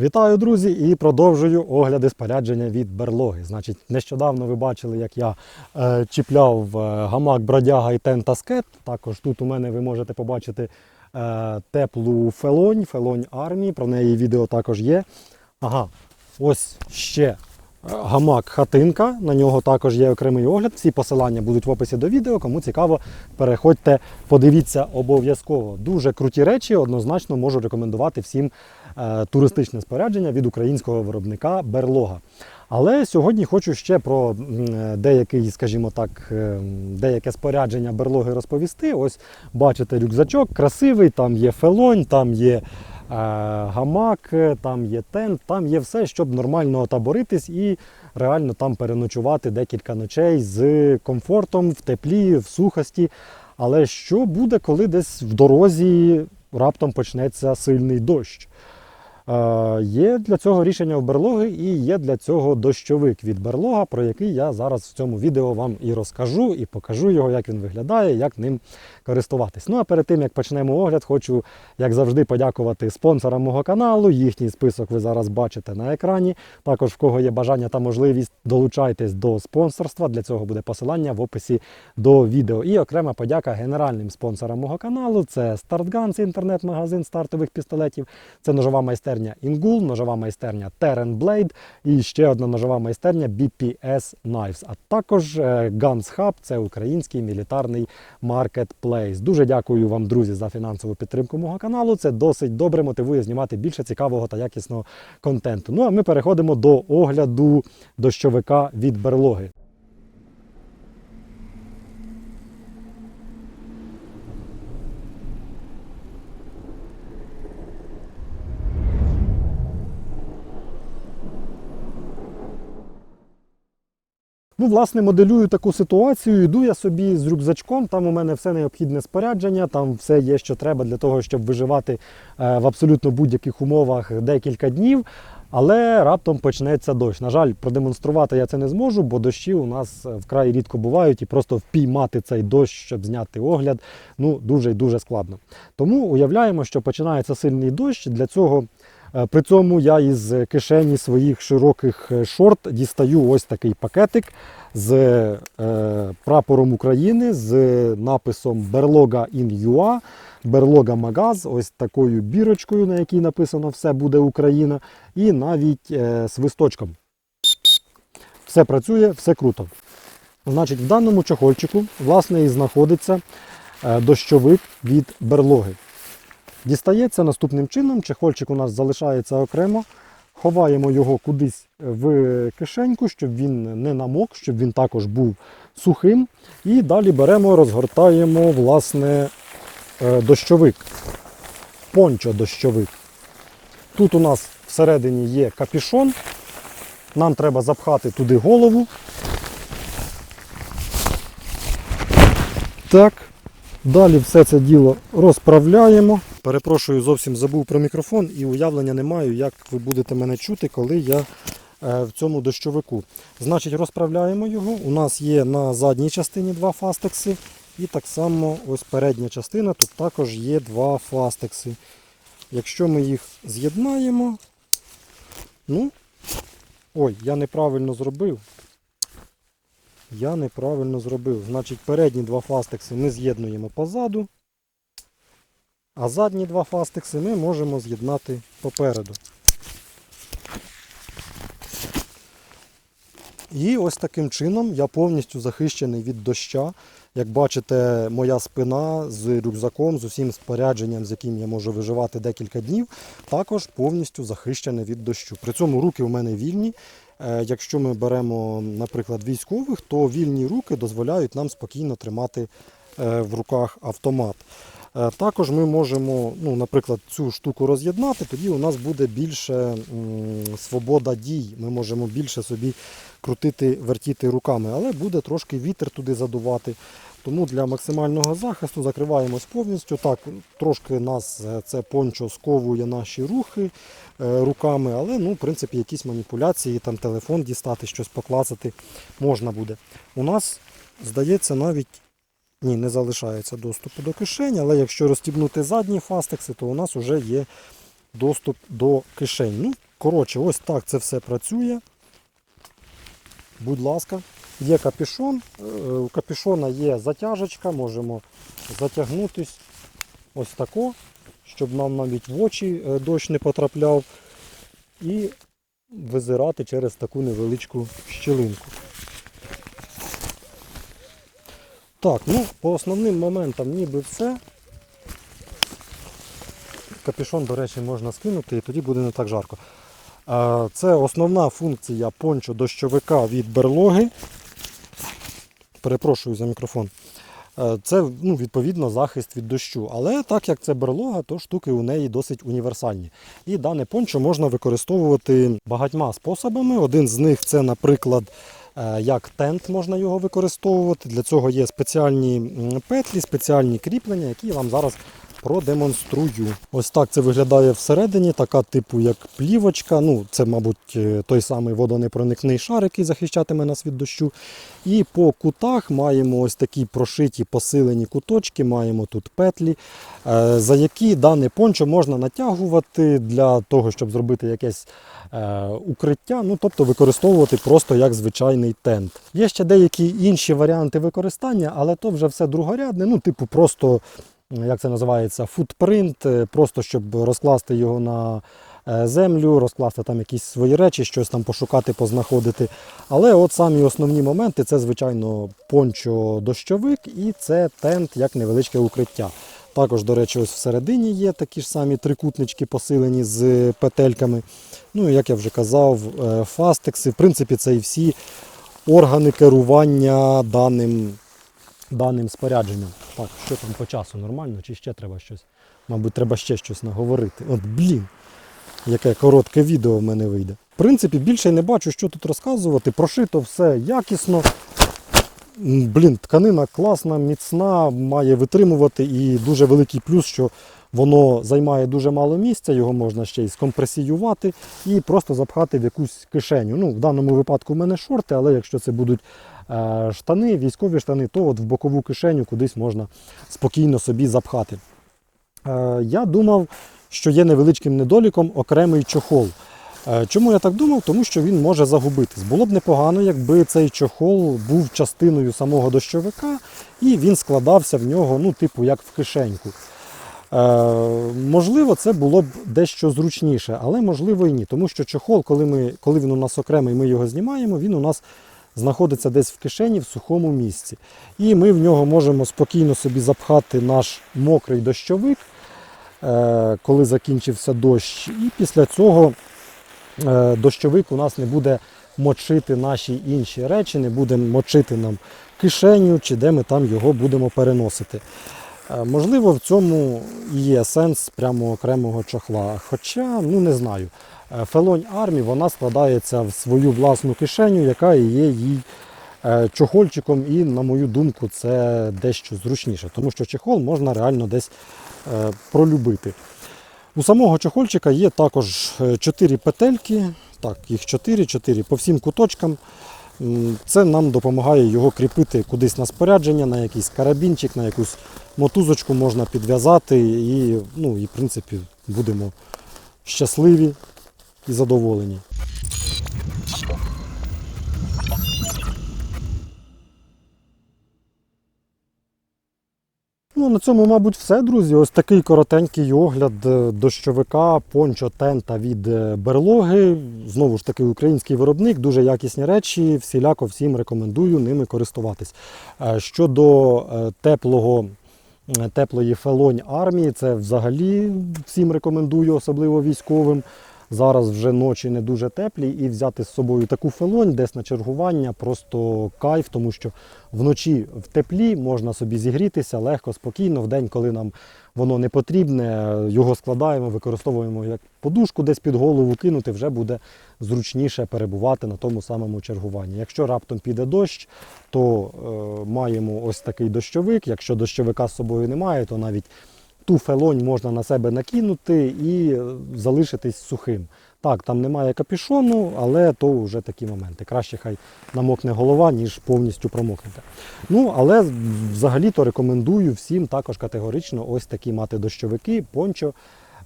Вітаю, друзі, і продовжую огляди спорядження від берлоги. Значить, нещодавно ви бачили, як я е, чіпляв е, гамак бродяга і тента скет. Також тут у мене ви можете побачити е, теплу фелонь, фелонь армії. Про неї відео також є. Ага, ось ще е, гамак хатинка. На нього також є окремий огляд. Всі посилання будуть в описі до відео. Кому цікаво, переходьте, подивіться обов'язково. Дуже круті речі, однозначно можу рекомендувати всім туристичне спорядження від українського виробника Берлога. Але сьогодні хочу ще про е, деякий, скажімо так, е, деяке спорядження берлоги розповісти. Ось бачите рюкзачок, красивий, там є фелонь, там є е, гамак, е, там є тент, там є все, щоб нормально отаборитись і реально там переночувати декілька ночей з комфортом, в теплі, в сухості. Але що буде, коли десь в дорозі раптом почнеться сильний дощ? Є для цього рішення в берлоги і є для цього дощовик від берлога, про який я зараз в цьому відео вам і розкажу, і покажу його, як він виглядає, як ним користуватись. Ну а перед тим як почнемо огляд, хочу, як завжди, подякувати спонсорам мого каналу. Їхній список ви зараз бачите на екрані. Також в кого є бажання та можливість, долучайтесь до спонсорства. Для цього буде посилання в описі до відео. І окрема подяка генеральним спонсорам мого каналу. Це StartGuns, інтернет-магазин стартових пістолетів. Це ножова майстерня Ingul, ножова майстерня Blade і ще одна ножова майстерня BPS Knives. А також е, Guns Hub – це український мілітарний маркетплейс. Дуже дякую вам, друзі, за фінансову підтримку мого каналу. Це досить добре мотивує знімати більше цікавого та якісного контенту. Ну а ми переходимо до огляду дощовика від берлоги. Ну, власне, моделюю таку ситуацію. Йду я собі з рюкзачком. Там у мене все необхідне спорядження, там все є, що треба для того, щоб виживати е, в абсолютно будь-яких умовах декілька днів. Але раптом почнеться дощ. На жаль, продемонструвати я це не зможу, бо дощі у нас е, вкрай рідко бувають, і просто впіймати цей дощ, щоб зняти огляд, ну дуже і дуже складно. Тому уявляємо, що починається сильний дощ. Для цього При цьому я із кишені своїх широких е, шорт дістаю ось такий пакетик з е, прапором України, з написом Берлога UA, Берлога Магаз, ось такою бірочкою, на якій написано Все буде Україна, і навіть е, свисточком. Все працює, все круто. Значить, в даному чохольчику власне і знаходиться е, дощовик від берлоги. Дістається наступним чином, чехольчик у нас залишається окремо. Ховаємо його кудись в кишеньку, щоб він не намок, щоб він також був сухим. І далі беремо, розгортаємо власне е, дощовик, пончо дощовик. Тут у нас всередині є капішон. Нам треба запхати туди голову. Так. Далі все це діло розправляємо. Перепрошую, зовсім забув про мікрофон і уявлення не маю, як ви будете мене чути, коли я е, в цьому дощовику. Значить, розправляємо його. У нас є на задній частині два фастекси. І так само ось передня частина, тут також є два фастекси. Якщо ми їх з'єднаємо, ну, ой, я неправильно зробив. Я неправильно зробив. Значить, передні два фастекси ми з'єднуємо позаду, а задні два фастекси ми можемо з'єднати попереду. І ось таким чином я повністю захищений від доща. Як бачите, моя спина з рюкзаком, з усім спорядженням, з яким я можу виживати декілька днів, також повністю захищена від дощу. При цьому руки у мене вільні. Е, Якщо ми беремо, наприклад, військових, то вільні руки дозволяють нам спокійно тримати е, в руках автомат. Е, Також ми можемо, ну, наприклад, цю штуку роз'єднати, тоді у нас буде більше свобода дій. Ми можемо більше собі крутити, вертіти руками, але буде трошки вітер туди задувати. Тому для максимального захисту закриваємось повністю. Так, трошки нас е, це пончо сковує наші рухи е, руками, але ну, в принципі якісь маніпуляції, там телефон дістати, щось поклацати можна буде. У нас, здається, навіть ні, не залишається доступу до кишені, але якщо розстібнути задні фастекси, то у нас вже є доступ до кишень. Ну, Коротше, ось так це все працює. Будь ласка, є капюшон. Е, У капюшона є затяжечка, можемо затягнутись ось тако, щоб нам навіть в очі е, дощ не потрапляв. І визирати через таку невеличку щілинку. Так, ну по основним моментам ніби все. Капюшон, до речі, можна скинути і тоді буде не так жарко. Це основна функція пончо дощовика від берлоги. Перепрошую за мікрофон. Це ну, відповідно захист від дощу. Але так як це берлога, то штуки у неї досить універсальні. І дане пончо можна використовувати багатьма способами. Один з них це, наприклад, як тент можна його використовувати. Для цього є спеціальні петлі, спеціальні кріплення, які я вам зараз продемонструю. Ось так це виглядає всередині, така типу як плівочка. Ну, це, мабуть, е, той самий водонепроникний шар, який захищатиме нас від дощу. І по кутах маємо ось такі прошиті посилені куточки, маємо тут петлі, е, за які дане пончо можна натягувати для того, щоб зробити якесь е, укриття, ну тобто використовувати просто як звичайний тент. Є ще деякі інші варіанти використання, але то вже все другорядне, ну, типу, просто як це називається, футпринт, е, просто щоб розкласти його на е, землю, розкласти там якісь свої речі, щось там пошукати, познаходити. Але от самі основні моменти це, звичайно, пончо-дощовик і це тент як невеличке укриття. Також, до речі, ось всередині є такі ж самі трикутнички посилені з петельками. Ну, як я вже казав, е, фастекси. В принципі, це і всі органи керування даним даним спорядженням. Так, що там по часу нормально, чи ще треба щось? Мабуть, треба ще щось наговорити. От блін, яке коротке відео в мене вийде. В принципі, більше не бачу, що тут розказувати. Прошито все якісно. Блін, тканина класна, міцна, має витримувати і дуже великий плюс, що воно займає дуже мало місця, його можна ще й скомпресіювати і просто запхати в якусь кишеню. Ну, в даному випадку в мене шорти, але якщо це будуть е, штани, військові штани, то от в бокову кишеню кудись можна спокійно собі запхати. Е, Я думав, що є невеличким недоліком окремий чохол. Е, Чому я так думав? Тому що він може загубитись. Було б непогано, якби цей чохол був частиною самого дощовика і він складався в нього, ну, типу, як в кишеньку. Е, можливо, це було б дещо зручніше, але можливо і ні. Тому що чохол, коли, ми, коли він у нас окремий, ми його знімаємо, він у нас знаходиться десь в кишені в сухому місці. І ми в нього можемо спокійно собі запхати наш мокрий дощовик, е, коли закінчився дощ. І після цього дощовик у нас не буде мочити наші інші речі, не буде мочити нам кишеню чи де ми там його будемо переносити. Е, Можливо, в цьому і є сенс прямо окремого чохла. Хоча, ну не знаю. Е, Фелонь армі вона складається в свою власну кишеню, яка є їй е, чохольчиком, і, на мою думку, це дещо зручніше, тому що чехол можна реально десь е, пролюбити. У самого чохольчика є також 4 петельки, так, їх 4, 4 по всім куточкам. Це нам допомагає його кріпити кудись на спорядження, на якийсь карабінчик, на якусь мотузочку можна підв'язати і, ну, і в принципі будемо щасливі і задоволені. Ну, на цьому, мабуть, все, друзі. Ось такий коротенький огляд е, дощовика пончо тента від е, берлоги. Знову ж таки, український виробник, дуже якісні речі. Всіляко всім рекомендую ними користуватись. Е, Щодо теплого. Теплої фелонь армії, це взагалі всім рекомендую, особливо військовим. Зараз вже ночі не дуже теплі, і взяти з собою таку фелонь десь на чергування просто кайф, тому що вночі в теплі можна собі зігрітися легко, спокійно. В день, коли нам воно не потрібне, його складаємо, використовуємо як подушку десь під голову кинути, вже буде зручніше перебувати на тому самому чергуванні. Якщо раптом піде дощ, то е, маємо ось такий дощовик. Якщо дощовика з собою немає, то навіть ту фелонь можна на себе накинути і залишитись сухим. Так, там немає капюшону, але то вже такі моменти. Краще хай намокне голова, ніж повністю промокнете. Ну, але взагалі-то рекомендую всім також категорично ось такі мати дощовики, пончо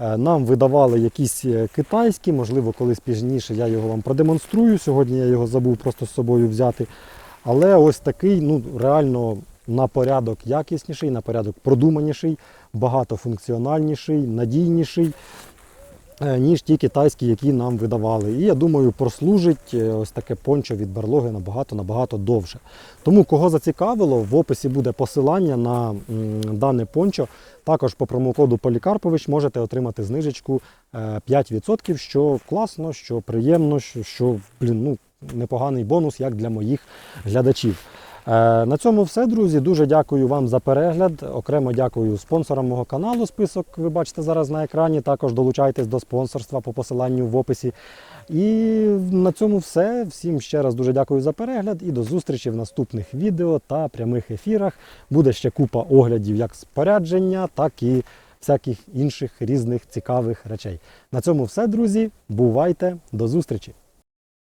Е, Нам видавали якісь е, китайські, можливо, колись пізніше я його вам продемонструю. Сьогодні я його забув просто з собою взяти. Але ось такий, ну реально на порядок якісніший, на порядок продуманіший, багатофункціональніший, надійніший, е, ніж ті китайські, які нам видавали. І я думаю, прослужить е, ось таке пончо від берлоги набагато набагато довше. Тому, кого зацікавило, в описі буде посилання на дане пончо. Також по промокоду Полікарпович можете отримати знижечку е, 5%, що класно, що приємно, що блін, ну, непоганий бонус як для моїх глядачів. Е, На цьому все, друзі. Дуже дякую вам за перегляд. Окремо дякую спонсорам мого каналу. Список ви бачите зараз на екрані. Також долучайтесь до спонсорства по посиланню в описі. І на цьому все. Всім ще раз дуже дякую за перегляд і до зустрічі в наступних відео та прямих ефірах. Буде ще купа оглядів як спорядження, так і всяких інших різних цікавих речей. На цьому все, друзі. Бувайте, до зустрічі!